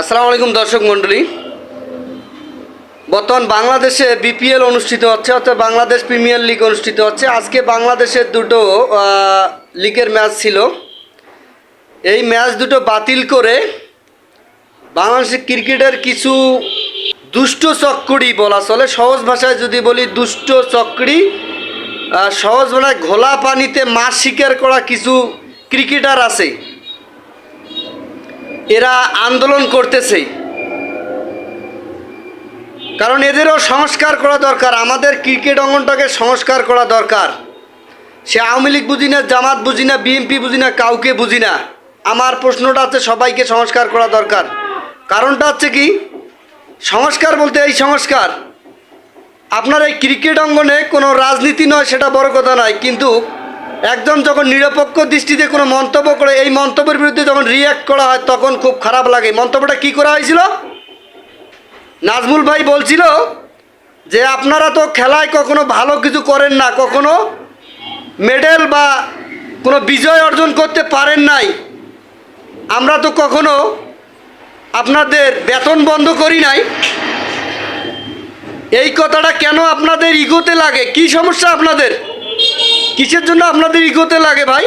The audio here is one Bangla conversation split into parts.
আসসালামু আলাইকুম দর্শক মণ্ডলী। বর্তমান বাংলাদেশে বিপিএল অনুষ্ঠিত হচ্ছে অর্থাৎ বাংলাদেশ প্রিমিয়ার লিগ অনুষ্ঠিত হচ্ছে। আজকে বাংলাদেশের দুটো লিগের ম্যাচ ছিল। এই ম্যাচ দুটো বাতিল করে বাংলাদেশের ক্রিকেটের কিছু দুষ্ট চক্করি বলা চলে। সহজ ভাষায় যদি বলি দুষ্ট চক্করি আহ, সহজ ভাষায় ঘোলা পানিতে মাছ শিকার করা কিছু ক্রিকেটার আছে। এরা আন্দোলন করতেছে। কারণ এদেরও সংস্কার করা দরকার, আমাদের ক্রিকেট অঙ্গনটাকে সংস্কার করা দরকার। সে আওয়ামী লীগ বুঝি না, জামাত বুঝি না, বিএনপি বুঝি না, কাউকে বুঝি না। আমার প্রশ্নটা হচ্ছে সবাইকে সংস্কার করা দরকার। কারণটা হচ্ছে কি, সংস্কার বলতে এই সংস্কার, আপনার এই ক্রিকেট অঙ্গনে কোনো রাজনীতি নয়, সেটা বড় কথা নয়, কিন্তু একজন যখন নিরপেক্ষ দৃষ্টিতে কোনো মন্তব্য করে, এই মন্তব্যের বিরুদ্ধে যখন রিয়্যাক্ট করা হয়, তখন খুব খারাপ লাগে। মন্তব্যটা কি করা হয়েছিল? নাজমুল ভাই বলছিল যে, আপনারা তো খেলায় কখনো ভালো কিছু করেন না, কখনো মেডেল বা কোনো বিজয় অর্জন করতে পারেন নাই। আমরা তো কখনো আপনাদের বেতন বন্ধ করি নাই। এই কথাটা কেন আপনাদের ইগোতে লাগে? কি সমস্যা আপনাদের? কিসের জন্য আপনাদের ইগোতে লাগে ভাই?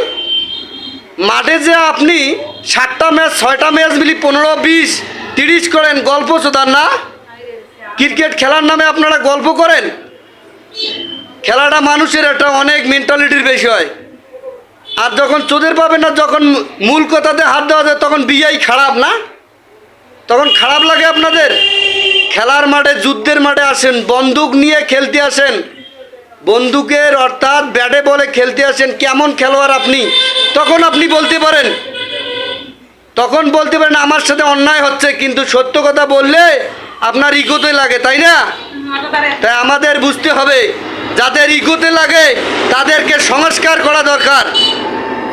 মাঠে যে আপনি সাতটা ম্যাচ, ছয়টা ম্যাচ মিলি পনেরো, বিশ, তিরিশ করেন, গল্প শোধান না? ক্রিকেট খেলার নামে আপনারা গল্প করেন? খেলাটা মানুষের একটা অনেক মেন্টালিটির বিষয়। আর যখন চোদের পাবেন না, যখন মূল কথাতে হাত দেওয়া যায়, তখন বিয়াই খারাপ না? তখন খারাপ লাগে আপনাদের? খেলার মাঠে, যুদ্ধের মাঠে আসেন, বন্দুক নিয়ে খেলতে আসেন বন্দুকের অর্থাৎ ব্যাটে বলে খেলতে আসেন, কেমন খেলোয়াড় আপনি? তখন আপনি বলতে পারেন। তখন বলতে পারেন, আমার সাথে অন্যায় হচ্ছে, কিন্তু সত্য কথা বললে আপনার ইগোতে লাগে, তাই না? তাই আমাদের বুঝতে হবে, যাদের ইগোতে লাগে, তাদেরকে সংস্কার করা দরকার।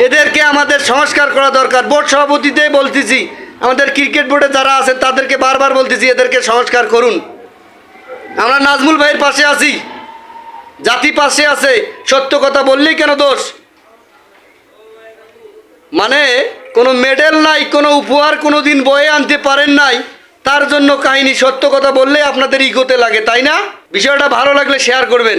এদেরকে আমাদের সংস্কার করা দরকার। বোর্ড সভাপতিতে বলতেছি, আমাদের ক্রিকেট বোর্ডে যারা আছে, তাদেরকে বারবার বলতেছি, এদেরকে সংস্কার করুন। আমরা নাজমুল ভাইয়ের পাশে আছি। জাতি পাশে আছে, সত্য কথা বললেই কেন দোষ? মানে কোনো মেডেল নাই, কোনো উপহার কোনো দিন বয়ে আনতে পারেন নাই, তার জন্য কাহিনী সত্য কথা বললে আপনাদের ইগোতে লাগে, তাই না? বিষয়টা ভালো লাগলে শেয়ার করবেন।